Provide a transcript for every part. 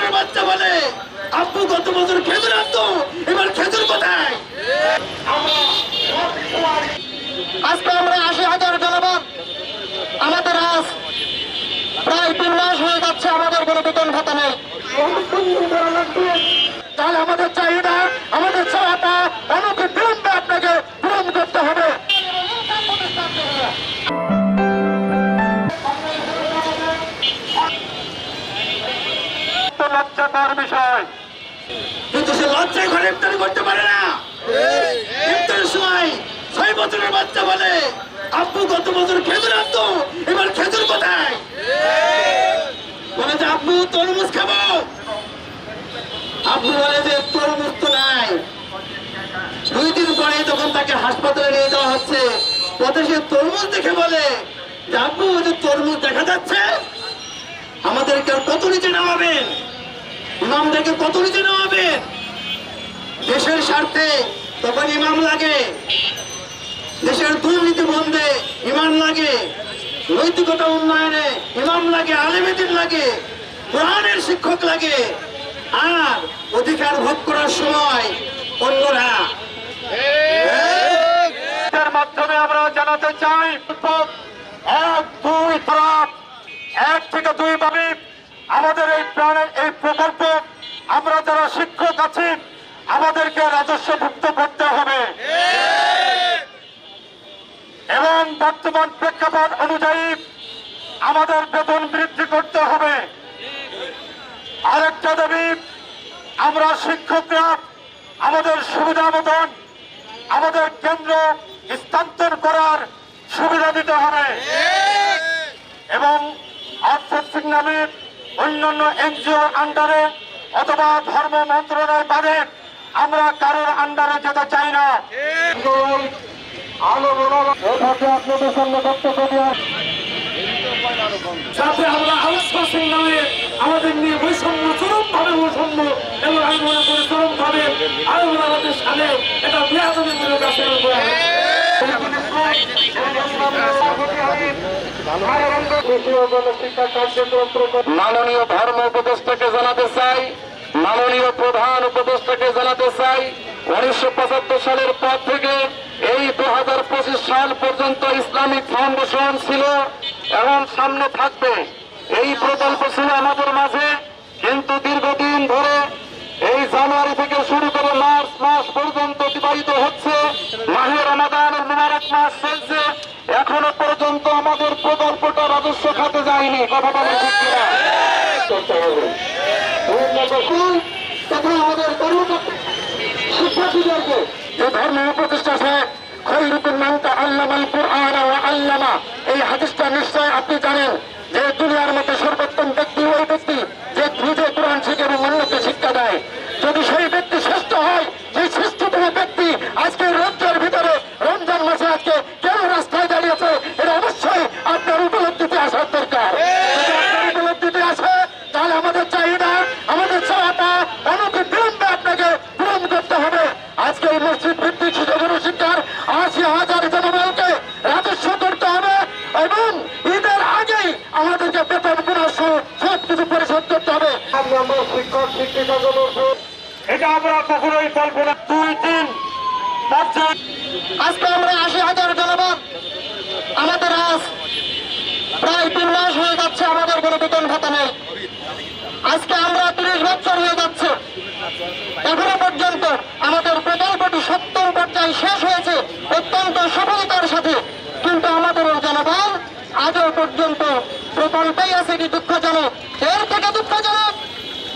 বছরের বাচ্চা বলে। আব্বু গত বছর খেজুর আনতো? এবার খেজুর কোথায়? আজকে আমরা আশি হাজার জনগণ, আমাদের আজ প্রায় তিন মাস হয়ে যাচ্ছে আমাদের কোনো বেতন ভাতা নেই। তাহলে আমাদের চাহিদা, আমাদের লজ্জাকর বিষয়। কিন্তু সে লজ্জায় ঘরে ইফতারি করতে পারে না। ইফতারের সময় ছয় বছরের বাচ্চা বলে আব্বু গত বছর খেজুর আনতো এবার খেজুর কোথায়? বলে যে আব্বু তরমুজ খাব। আব্বু বলে যে তরমুজ তো নাই। দুই দিন পরে তখন তাকে হাসপাতালে নিয়ে যাওয়া হচ্ছে। পথে সে তরমুজ দেখে বলে যে আব্বু যে তরমুজ দেখা যাচ্ছে আমাদেরকে আর কত নিচে নামাবেন? ইমামদেরকে কত নিচে হবে দেশের স্বার্থে তখন ইমাম লাগে। দেশের দুর্নীতি বন্ধে ইমাম লাগে। নৈতিকতা উন্নয়নে ইমাম লাগে আলেমেদিন লাগে, কোরআনের শিক্ষক লাগে। আর অধিকার ভোগ করার সময় অন্যরা। মাধ্যমে আমরা জানাতে চাই, এক, দুই খারাপ এক থেকে দুই ভাবে আমাদের এই প্রাণের এই প্রকল্প, আমরা যারা শিক্ষক আছি, আমাদেরকে রাজস্বভুক্ত করতে হবে। এবং বর্তমান প্রেক্ষাপট অনুযায়ী আমাদের বেতন বৃদ্ধি করতে হবে। আরেকটা দাবি, আমরা শিক্ষকরা আমাদের সুবিধা মতন আমাদের কেন্দ্র স্থানান্তর করার সুবিধা দিতে হবে। এবং আর্থিক নামে অন্যান্য এনজিওর আন্ডারে অথবা ধর্ম মন্ত্রণালয় বাদে আমরা কারোর আন্ডারে যেতে চাই না। আলো আপনাদের সঙ্গে বক্তব্য দেওয়ার যাতে আমরা আউটসোর্সিং নামে আমাদের নিয়ে বৈষম্য চরম ভাবে বৈষম্য এবং আমি মনে করি চরম ভাবে আরও আমাদের সামনে এটা আচরণ করা হয় মাননীয় ধর্ম উপদেষ্টাকে জানাতে চাই, মাননীয় প্রধান উপদেষ্টাকে জানাতে চাই, উনিশশো পঁচাত্তর সালের পর থেকে এই দু হাজার পঁচিশ সাল পর্যন্ত ইসলামিক ফাউন্ডেশন ছিল এবং সামনে থাকবে। এই প্রকল্প ছিল আমাদের মাঝে কিন্তু দীর্ঘদিন ধরে এই জানুয়ারি থেকে শুরু করে মার্চ মাস পর্যন্ত অতিবাহিত হচ্ছে মাহে রমাদানের মুবারক মাস চলছে। এখনও পর্যন্ত আমাদের প্রকল্পটা রাজস্ব খাতে যায়নি। কথা বলা আমাদের শিক্ষার্থীদেরকে যে ধর্ম প্রতিষ্ঠা আল্লামা, এই হাদিসটা নিশ্চয় আপনি জানেন যে দুনিয়ার মধ্যে সর্বোত্তম ব্যক্তি যে নিজে কোরআন শিখে এবং অন্যকে শিক্ষা দেয়। যদি সেই ব্যক্তি শ্রেষ্ঠ হয় সেই শ্রেষ্ঠতম ব্যক্তি আজকে রমজানের ভিতরে রমজান মাসে আজকে কেন রাস্তায় দাঁড়িয়েছে এটা অবশ্যই আপনার উপলব্ধিতে আসার দরকার যদি আপনার উপলব্ধিতে আসে তাহলে আমাদের চাহিদা আমাদের চাওয়াটা অনতি বিলম্বে আপনাকে পূরণ করতে হবে আজকে এই মসজিদ ভিত্তিক শিক্ষা শিক্ষার আশি হাজার জনগণকে রাজস্ব করতে হবে এবং ঈদের আগেই আমাদেরকে বেতন পুনঃ সব কিছু পরিশোধ করতে হবে। শিক্ষক এটা আমরা কখনোই কল্পনা দুই তিন আজকে আমরা আশি হাজার জনগণ আমাদের আজ প্রায় তিন মাস হয়ে যাচ্ছে আমাদের কোনো বেতন ভাতা নেই। আজকে আমরা তিরিশ বছর হয়ে যাচ্ছে এখনও পর্যন্ত আমাদের প্রকল্পটি সপ্তম পর্যায়ে শেষ হয়েছে, অত্যন্ত সফলতার সাথে। কিন্তু আমাদের জনগণ আজও পর্যন্ত প্রকল্পেই আছে এটি দুঃখজনক। এর থেকে দুঃখজনক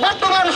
বর্তমান